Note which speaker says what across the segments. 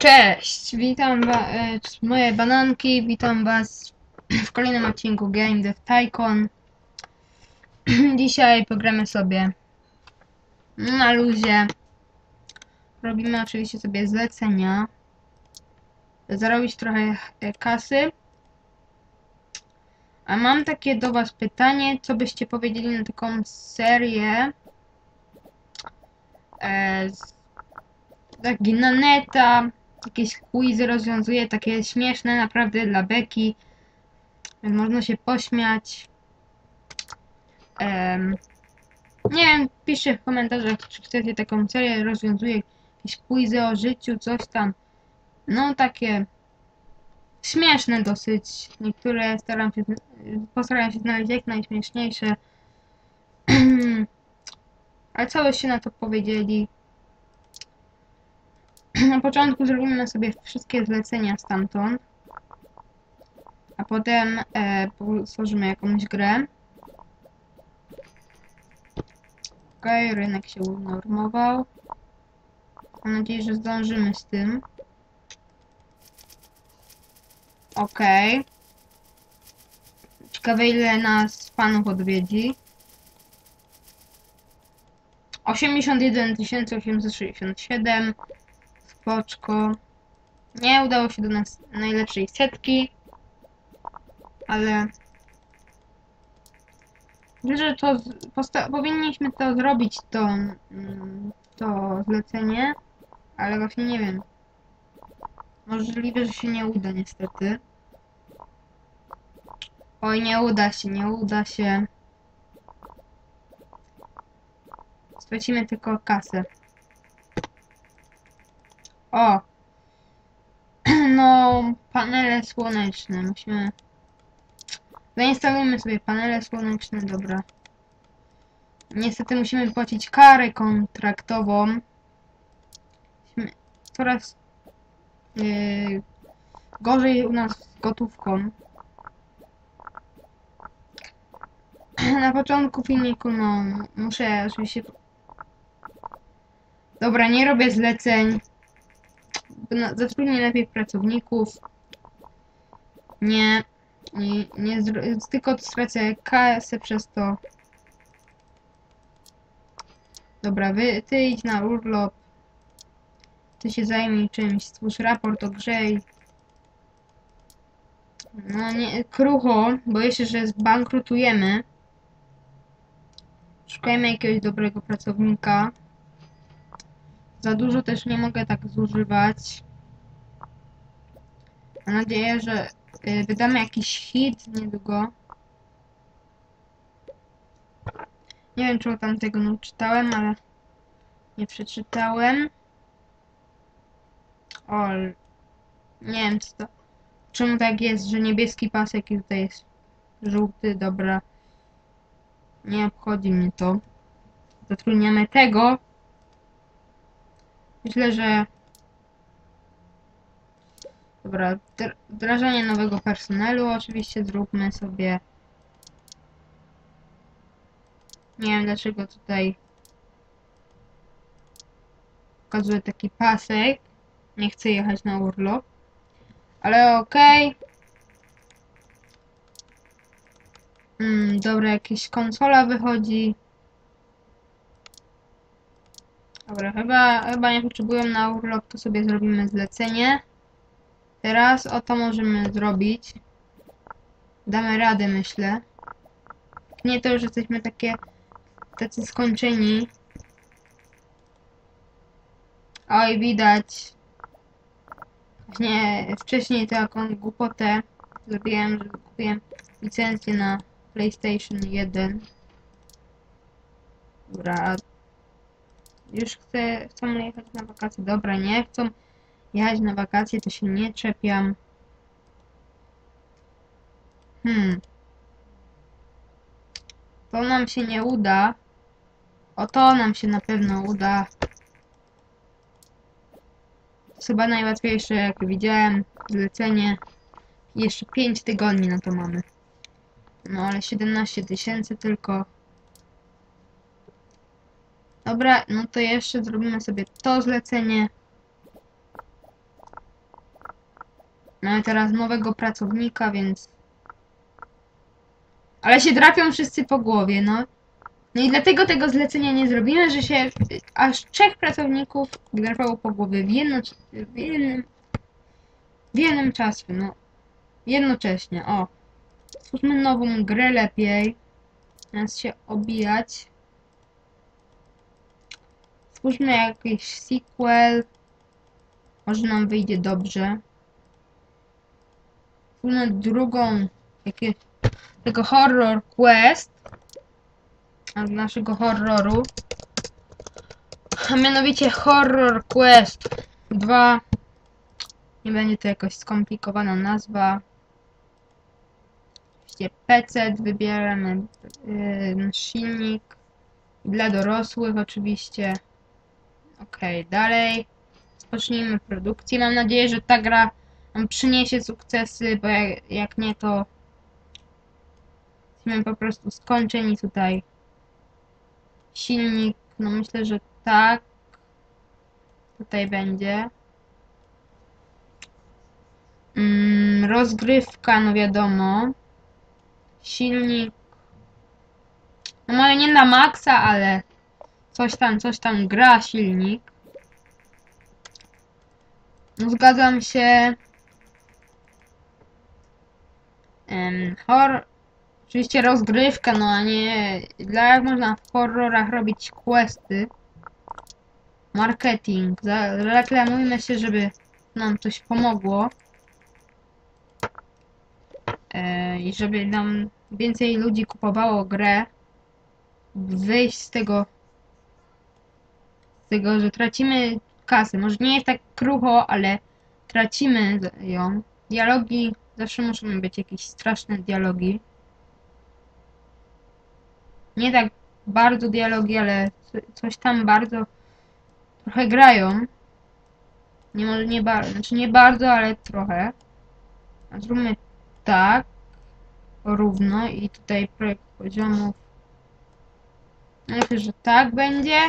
Speaker 1: Cześć, witam wa- e, moje bananki, witam was w kolejnym odcinku Game Dev Tycoon. Dzisiaj pogramy sobie na luzie. Robimy oczywiście sobie zlecenia. Zarobić trochę e, kasy. A mam takie do was pytanie, co byście powiedzieli na taką serię e, z, taki na neta, jakieś quizy rozwiązuje, takie śmieszne naprawdę dla beki. Można się pośmiać. Em, nie wiem, piszcie w komentarzach, czy chcecie taką serię, rozwiązuje jakieś quizy o życiu, coś tam. No takie śmieszne dosyć. Niektóre staram się, postaram się znaleźć jak najśmieszniejsze. Ale co byście na to powiedzieli? Na początku zrobimy sobie wszystkie zlecenia stamtąd. A potem e, stworzymy jakąś grę. Okej, okay, rynek się unormował. Mam nadzieję, że zdążymy z tym. Okej. Okay. Ciekawe ile nas fanów odwiedzi. 81 867 Spoczko. Nie udało się do nas najlepszej setki. Ale... Myślę, że to... powinniśmy to zrobić, to... Mm, to zlecenie. Ale właśnie nie wiem. Możliwe, że się nie uda niestety. Oj, nie uda się, nie uda się. Stracimy tylko kasę. O! No, panele słoneczne. Musimy... Zainstalujmy sobie panele słoneczne, dobra. Niestety musimy płacić karę kontraktową. Coraz yy, gorzej u nas z gotówką. Na początku filmiku, no, muszę oczywiście... Dobra, nie robię zleceń zatrudnię lepiej pracowników. Nie, nie, nie tylko stracę kasę przez to. Dobra, wy, ty idź na urlop. Ty się zajmij czymś, stwórz raport o grze i... No nie, krucho, boję się, że zbankrutujemy. Szukajmy jakiegoś dobrego pracownika. Za dużo też nie mogę tak zużywać. Mam nadzieję, że y, wydamy jakiś hit niedługo. Nie wiem, czego tam tego nie czytałem, ale nie przeczytałem. O, nie wiem, co to... Czemu tak jest, że niebieski pasek i tutaj jest żółty, dobra. Nie obchodzi mnie to. Zatrudniamy tego, Myślę, że... Dobra, wdrażanie nowego personelu oczywiście zróbmy sobie. Nie wiem dlaczego tutaj pokazuje taki pasek. Nie chcę jechać na urlop. Ale okej. Okay. Mm, dobra, jakaś konsola wychodzi. Dobra, chyba, chyba nie potrzebują na urlop, to sobie zrobimy zlecenie. Teraz oto możemy zrobić. Damy radę, myślę. Nie to, że jesteśmy takie tacy skończeni. Oj, widać. Właśnie wcześniej taką głupotę zrobiłem, że kupiłem licencję na PlayStation 1. Dobra, już chcę, chcą jechać na wakacje. Dobra, nie chcą jechać na wakacje, to się nie czepiam. Hmm. To nam się nie uda. O to nam się na pewno uda. Chyba najłatwiejsze, jak widziałem, zlecenie. Jeszcze 5 tygodni na to mamy. No ale 17 tysięcy tylko. Dobra, no to jeszcze zrobimy sobie to zlecenie. Mamy teraz nowego pracownika, więc... Ale się drapią wszyscy po głowie, no. No i dlatego tego zlecenia nie zrobimy, że się aż trzech pracowników drapało po głowie w, jedno, w jednym... W jednym czasie, no. Jednocześnie, o. Stwórzmy nową grę lepiej. Zamiast się obijać. Stwórzmy jakiś sequel. Może nam wyjdzie dobrze. Stwórzmy drugą jakieś tego horror quest naszego horroru. A mianowicie horror quest 2. Nie będzie to jakoś skomplikowana nazwa. Oczywiście PC, wybieramy yy, silnik dla dorosłych oczywiście. Ok, dalej. Zacznijmy produkcję. Mam nadzieję, że ta gra przyniesie sukcesy, bo jak, jak nie to jesteśmy po prostu skończeni tutaj. Silnik, no myślę, że tak. Tutaj będzie. Mm, rozgrywka, no wiadomo. Silnik. No może nie na maksa, ale coś tam, coś tam gra silnik. No zgadzam się. Um, hor... Oczywiście rozgrywka, no a nie... Dla jak można w horrorach robić questy. Marketing. Reklamujmy się, żeby nam coś pomogło. E, I żeby nam więcej ludzi kupowało grę. Wyjść z tego... Tego, że tracimy kasy. Może nie jest tak krucho, ale tracimy ją. Dialogi, zawsze muszą być jakieś straszne dialogi. Nie tak bardzo dialogi, ale coś tam bardzo trochę grają. Nie może nie bardzo, znaczy nie bardzo, ale trochę. A zróbmy tak. Równo i tutaj projekt poziomów. Myślę, że tak będzie.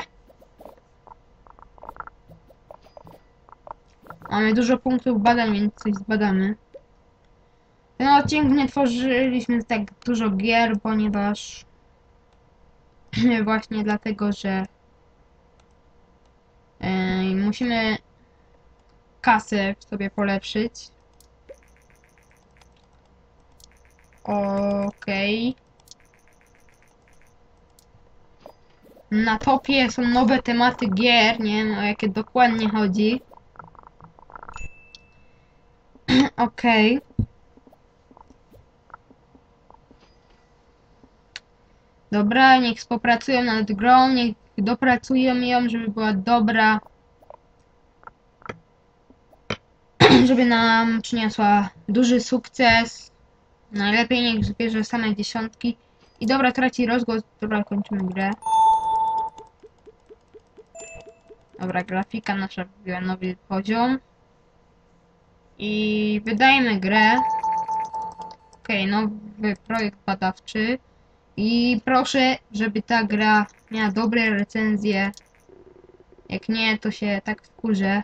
Speaker 1: Mamy dużo punktów badań, więc coś zbadamy. Ten odcinek nie tworzyliśmy tak dużo gier, ponieważ właśnie dlatego, że yy, musimy kasę sobie polepszyć. Okej. Okay. Na topie są nowe tematy gier, nie wiem o jakie dokładnie chodzi. Okej. Dobra, niech współpracują nad grą, niech dopracują ją, żeby była dobra. żeby nam przyniosła duży sukces. Najlepiej niech zbierze same dziesiątki. I dobra, traci rozgłos. Dobra, kończymy grę. Dobra, grafika nasza wbiła nowy poziom. I wydajemy grę. Ok, nowy projekt badawczy. I proszę, żeby ta gra miała dobre recenzje. Jak nie, to się tak wkurzę.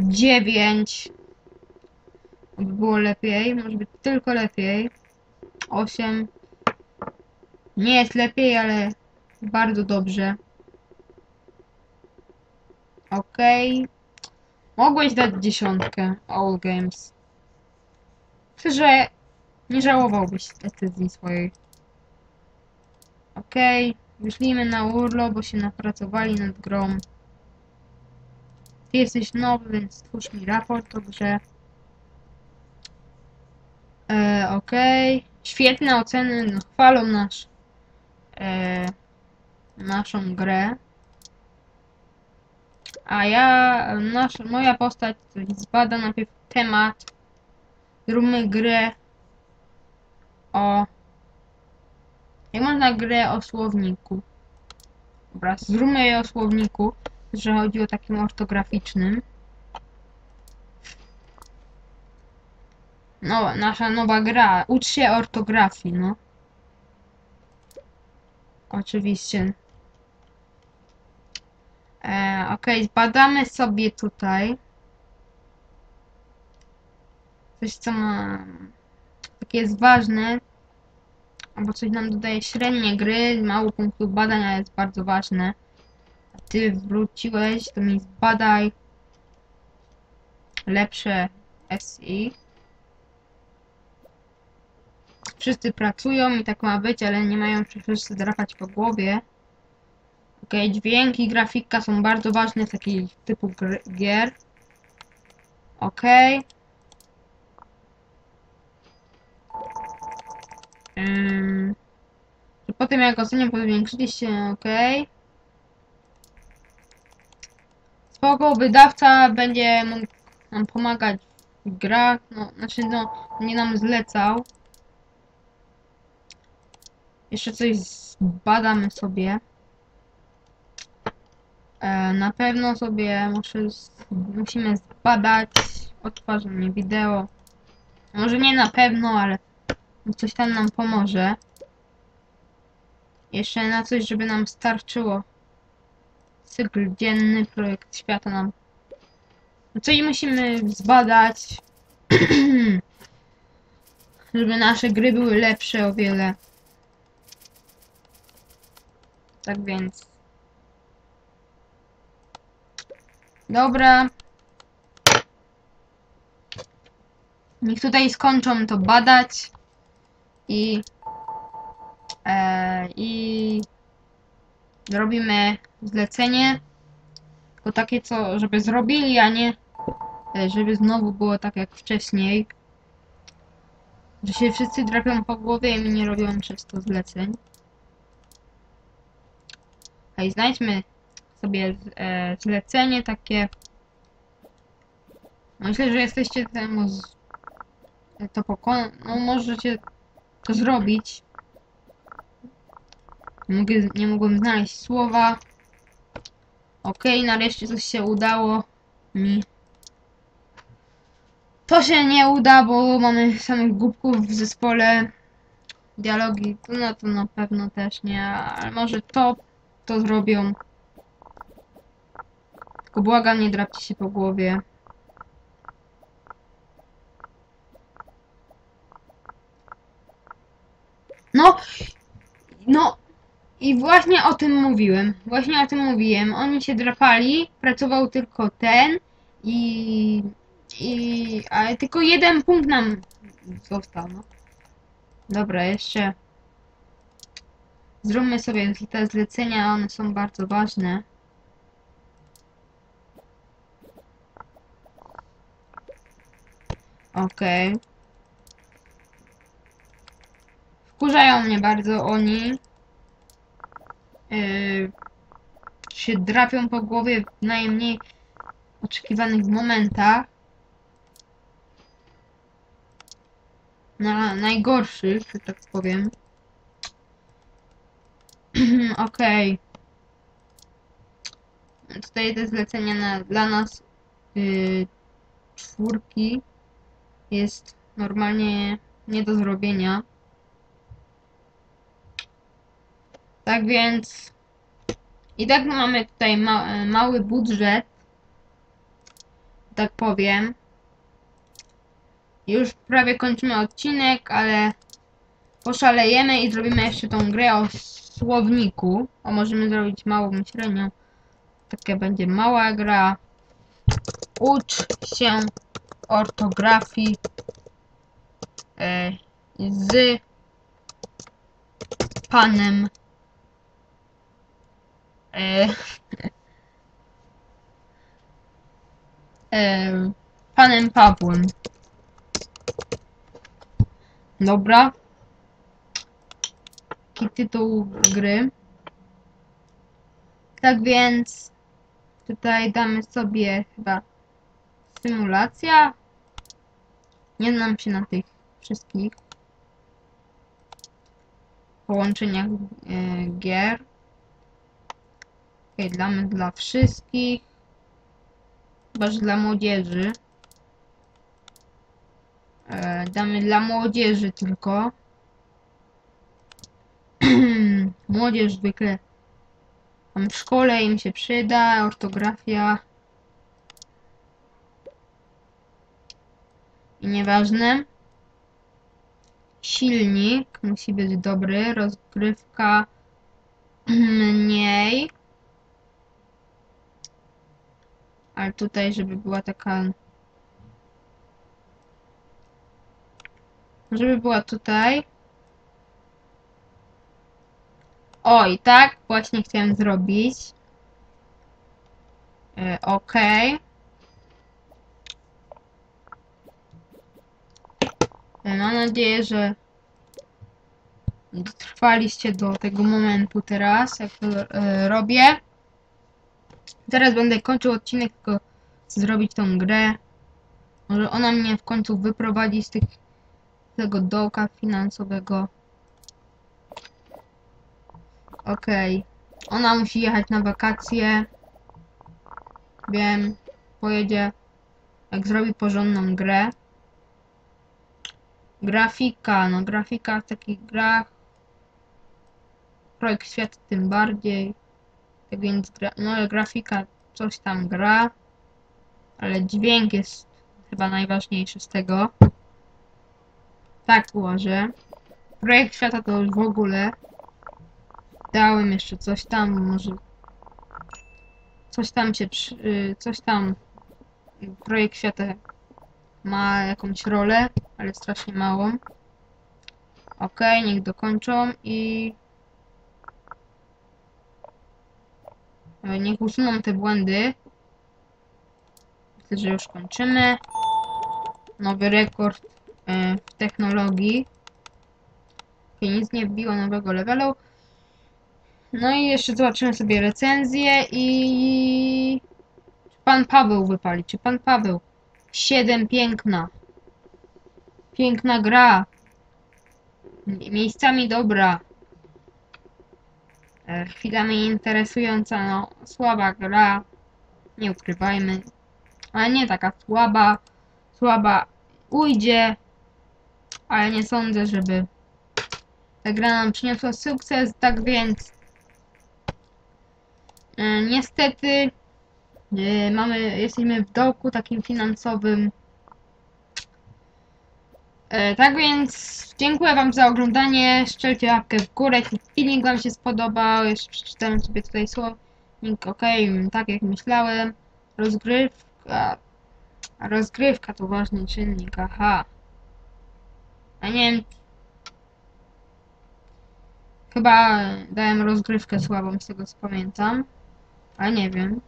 Speaker 1: 9. By było lepiej, może być tylko lepiej. 8. Nie jest lepiej, ale bardzo dobrze. Ok. Mogłeś dać dziesiątkę All Games. Myślę, że nie żałowałbyś decyzji swojej. Okej, okay. wyszlimy na urlop, bo się napracowali nad grą. Ty jesteś nowy, więc stwórz mi raport o grze. E, Okej. Okay. Świetne oceny no, chwalą nasz, e, naszą grę. A ja, nasz, moja postać zbada najpierw temat. Zróbmy grę o jak można grę o słowniku? Dobra, zróbmy je o słowniku, że chodzi o takim ortograficznym. No, nasza nowa gra. Ucz się ortografii, no. Oczywiście. E, ok, zbadamy sobie tutaj. coś, co ma takie jest ważne, albo coś nam dodaje średnie gry, mało punktów badań, ale jest bardzo ważne. Ty wróciłeś, to mi zbadaj lepsze SI. Wszyscy pracują i tak ma być, ale nie mają wszyscy drapać po głowie. Ok, dźwięk i grafika są bardzo ważne w takich typu gier. Ok. Że potem jak ocenię powiększyliście, ok. Spoko, wydawca będzie mógł nam pomagać w grach, no, znaczy no, nie nam zlecał. Jeszcze coś zbadamy sobie. E, na pewno sobie muszę, musimy zbadać odtwarzanie wideo. Może nie na pewno, ale coś tam nam pomoże. Jeszcze na coś, żeby nam starczyło. Cykl dzienny, projekt świata nam. Coś musimy zbadać, żeby nasze gry były lepsze o wiele. Tak więc. Dobra. Niech tutaj skończą to badać. I. E, I. Robimy zlecenie. Tylko takie, co, żeby zrobili, a nie. e, Żeby znowu było tak jak wcześniej. Że się wszyscy drapią po głowie i mi nie robią przez to zleceń. Hej, znajdźmy sobie e, zlecenie takie. Myślę, że jesteście temu z... to pokon... No możecie to zrobić. Nie, mogę, nie mogłem znaleźć słowa. Okej, nareszcie coś się udało mi. To się nie uda, bo mamy samych głupków w zespole. Dialogi, no to na pewno też nie, ale może to to zrobią. Tylko błagam, nie drapcie się po głowie. No, no i właśnie o tym mówiłem. Właśnie o tym mówiłem. Oni się drapali, pracował tylko ten i i ale tylko jeden punkt nam został. No. Dobra, jeszcze Zróbmy sobie te zlecenia, one są bardzo ważne. Okej. Wkurzają mnie bardzo oni. Yy, się drapią po głowie w najmniej oczekiwanych momentach. Na najgorszych, że tak powiem. Okej. Tutaj te zlecenia na, dla nas yy, czwórki jest normalnie nie do zrobienia. Tak więc i tak mamy tutaj ma, mały budżet, tak powiem. Już prawie kończymy odcinek, ale poszalejemy i zrobimy jeszcze tą grę o słowniku. O, możemy zrobić małą średnią. Taka będzie mała gra. Ucz się ortografii e, z panem e, e, panem Pawłem. Dobra. Taki tytuł gry. Tak więc tutaj damy sobie chyba symulacja. Nie znam się na tych wszystkich połączeniach e, gier. Okay, damy dla wszystkich. Chyba, że dla młodzieży. E, damy dla młodzieży tylko. Młodzież zwykle tam w szkole im się przyda, ortografia. I nieważne. Silnik musi być dobry, rozgrywka mniej. Ale tutaj, żeby była taka... Żeby była tutaj. O, i tak właśnie chciałem zrobić. E, ok. Mam nadzieję, że dotrwaliście do tego momentu teraz, jak to e, robię. Teraz będę kończył odcinek, tylko zrobić tą grę. Może ona mnie w końcu wyprowadzi z tych, tego dołka finansowego. Okej. Ona musi jechać na wakacje. Wiem. Pojedzie. Jak zrobi porządną grę. Grafika. No grafika w takich grach. Projekt świata tym bardziej. Tak więc gra, no grafika coś tam gra. Ale dźwięk jest chyba najważniejszy z tego. Tak uważę. Projekt świata to już w ogóle. Dałem jeszcze coś tam, może coś tam się przy, y, coś tam projekt świata ma jakąś rolę, ale strasznie małą. Ok, niech dokończą i e, niech usuną te błędy. Myślę, że już kończymy. Nowy rekord e, w technologii. Ok, nic nie wbiło nowego levelu. No i jeszcze zobaczymy sobie recenzję i... Pan Paweł wypali? Czy pan Paweł? 7 piękna. Piękna gra. Miejscami dobra. E, Chwilami interesująca, no słaba gra. Nie ukrywajmy. Ale nie taka słaba. Słaba ujdzie. Ale nie sądzę, żeby ta gra nam przyniosła sukces, tak więc E, Niestety mamy, jesteśmy w dołku takim finansowym. E, Tak więc dziękuję Wam za oglądanie. Szczelcie łapkę w górę, jeśli filmik Wam się spodobał. Jeszcze przeczytałem sobie tutaj słownik. Ok, tak jak myślałem. Rozgrywka. Rozgrywka to ważny czynnik, aha. A nie wiem. Chyba dałem rozgrywkę słabą, z tego co pamiętam. A nie wiem.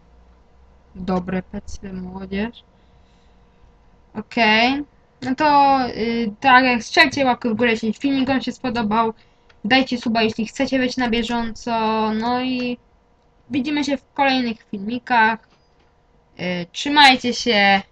Speaker 1: Dobre pecy, młodzież. Okej. No to yy, tak jak strzelcie łapkę w górę, jeśli filmik wam się spodobał. Dajcie suba, jeśli chcecie być na bieżąco. No i widzimy się w kolejnych filmikach. Yy, trzymajcie się.